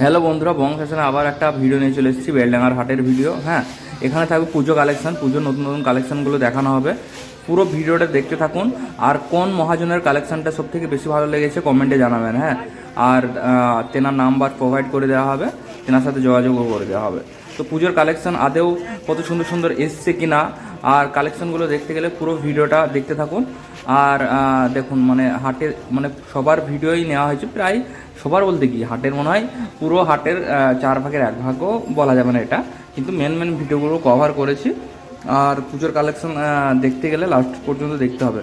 Hello বন্ধুরা, বং ফ্যাশনে আবার একটা ভিডিও নিয়ে চলে এসেছি, বেলডাঙ্গার হাটের ভিডিও। হ্যাঁ এখানে থাকবে পুজো কালেকশন, পুজোর নতুন নতুন কালেকশনগুলো দেখানো হবে। পুরো ভিডিওটা দেখতে থাকুন, আর কোন মহাজনের কালেকশনটা সব থেকে বেশি ভালো লেগেছে কমেন্টে জানাবেন হ্যাঁ। আর তেনার নাম্বার প্রোভাইড করে দেওয়া হবে, তেনার সাথে যোগাযোগও করে দেওয়া হবে। তো পুজোর কালেকশন আদেও কত সুন্দর সুন্দর এসছে কিনা আর কালেকশনগুলো দেখতে গেলে পুরো ভিডিওটা দেখতে থাকুন। আর দেখুন মানে হাটের মানে সবার ভিডিওই নেওয়া হয়েছে প্রায় সবার বলতে কি, হাটের মনে হয় পুরো হাটের চার ভাগের এক ভাগও বলা যাবে না এটা। কিন্তু মেন মেন ভিডিওগুলো কভার করেছি। আর পুজোর কালেকশন দেখতে গেলে লাস্ট পর্যন্ত দেখতে হবে।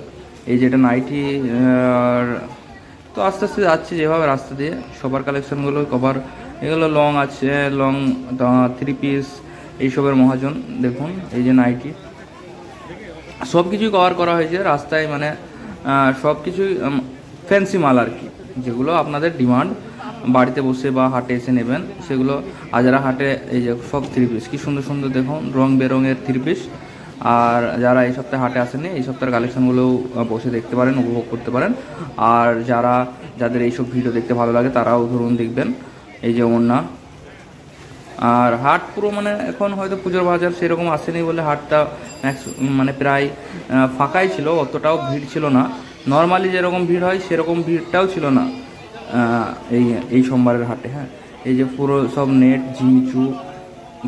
এই যেটা নাইটি তো আস্তে আস্তে যাচ্ছি যেভাবে রাস্তা দিয়ে। সবার কালেকশনগুলো কভার এগুলো লং আছে লং থ্রি পিস এইসবের মহাজন, দেখুন, এই যে নাইটি। সব কিছুই কভার করা হয়েছে রাস্তায় মানে সব কিছুই ফ্যান্সি মাল আর কি, যেগুলো আপনাদের ডিমান্ড বাড়িতে বসে বা হাটে এসে নেবেন, সেগুলো আজারা হাটে এই যে সব থ্রি পিস কি সুন্দর সুন্দর দেখুন, রং বেরঙের থ্রি পিস আর যারা এই সপ্তাহে হাটে আসেনি এই সপ্তাহের কালেকশনগুলোও বসে দেখতে পারেন, উপভোগ করতে পারেন, আর যারা, যাদের এইসব ভিডিও দেখতে ভালো লাগে, তারাও ধরুন দেখবেন, এই যে ওনা আর হাট পুরো মানে এখন হয়তো পুজোর বাজার সেরকম আসেনি বলে হাটটা মানে প্রায় ফাঁকাই ছিল, অতটাও ভিড় ছিল না। নর্মালি যেরকম ভিড় হয়, সেরকম ভিড়টাও ছিল না এই এই সোমবারের হাটে হ্যাঁ। এই যে পুরো সব নেট জিমিচু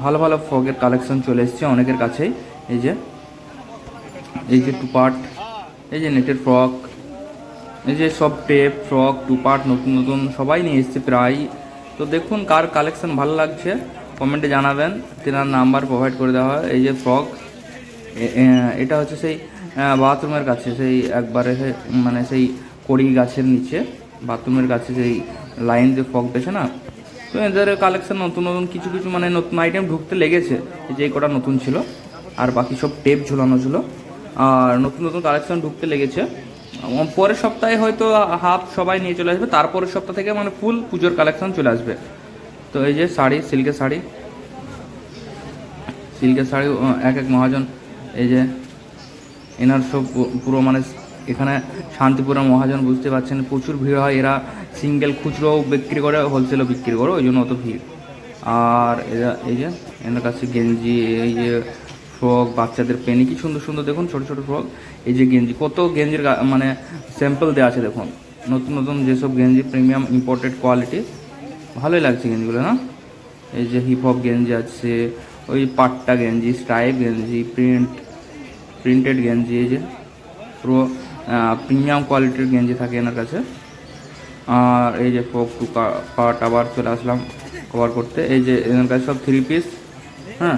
ভালো ভালো ফ্রকের কালেকশন চলে এসছে অনেকের কাছেই। এই যে এই যে টু পার্ট এই যে নেটের ফ্রক এই যে সব টেপ ফ্রক টু পার্ট নতুন নতুন সবাই নিয়ে এসছে প্রায়। তো দেখুন কার কালেকশন ভালো লাগছে। কমেন্টে জানাবেন, তেনার নাম্বার প্রোভাইড করে দেওয়া হয়। এই যে ফ্রক এটা হচ্ছে সেই বাথরুমের কাছে, সেই একবারে মানে সেই কড়ি গাছের নিচে বাথরুমের কাছে সেই লাইন যে ফ্রক পেছে না, তো এদের কালেকশান নতুন নতুন কিছু কিছু মানে নতুন আইটেম ঢুকতে লেগেছে যে কটা নতুন ছিল, আর বাকি সব টেপ ঝুলানো ছিল, আর নতুন নতুন কালেকশন ঢুকতে লেগেছে। পরের সপ্তাহে হয়তো হাফ সবাই নিয়ে চলে আসবে, তারপরের সপ্তাহ থেকে মানে ফুল পুজোর কালেকশান চলে আসবে। তো এই যে শাড়ি সিল্কের শাড়ি। সিল্কের শাড়ি এক এক মহাজন, এই যে এনার সব পুরো মানে এখানে শান্তিপুরের মহাজন বুঝতে পারছেন, প্রচুর ভিড় হয়। এরা সিঙ্গেল খুচরোও বিক্রি করে হোলসেলও বিক্রি করে, ওই জন্য অত ভিড়। আর এরা, এই যে এনার কাছে গেঞ্জি, এই যে ফ্রক, বাচ্চাদের পেনি, কি সুন্দর সুন্দর, দেখুন ছোট ছোট ফ্রক, এই যে গেঞ্জি, কত গেঞ্জির মানে স্যাম্পল দেওয়া আছে, দেখুন। নতুন নতুন যেসব গেঞ্জি প্রিমিয়াম ইম্পোর্টেড কোয়ালিটি ভালোই লাগছে গেঞ্জিগুলো, না? এই যে হিপ হপ গেঞ্জি আছে, ওই পাট্টা গেঞ্জি স্ট্রাইপ গেঞ্জি প্রিন্ট প্রিন্টেড গেঞ্জি, এই যে পুরো প্রিমিয়াম কোয়ালিটির গেঞ্জি থাকে এনার কাছে। আর এই যে ফোক টু পার্ট আবার চলে আসলাম কভার করতে। এই যে এনার কাছে সব থ্রি পিস হ্যাঁ?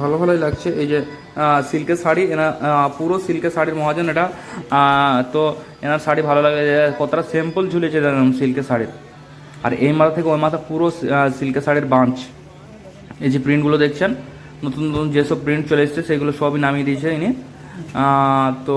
ভালো, ভালোই লাগছে। এই যে সিল্কের শাড়ি, এনা পুরো সিল্কের শাড়ির মহাজন এটা। তো এনার শাড়ি ভালো লাগে কতটা সিম্পল ঝুলেছে সিল্কের শাড়ির। আর এই মাথা থেকে ওই মাথা পুরো সিল্কের শাড়ির বাঁচ এই যে প্রিন্টগুলো দেখছেন, নতুন নতুন যেসব প্রিন্ট চলে এসছে, সেগুলো সবই নামিয়ে দিয়েছে ইনি। তো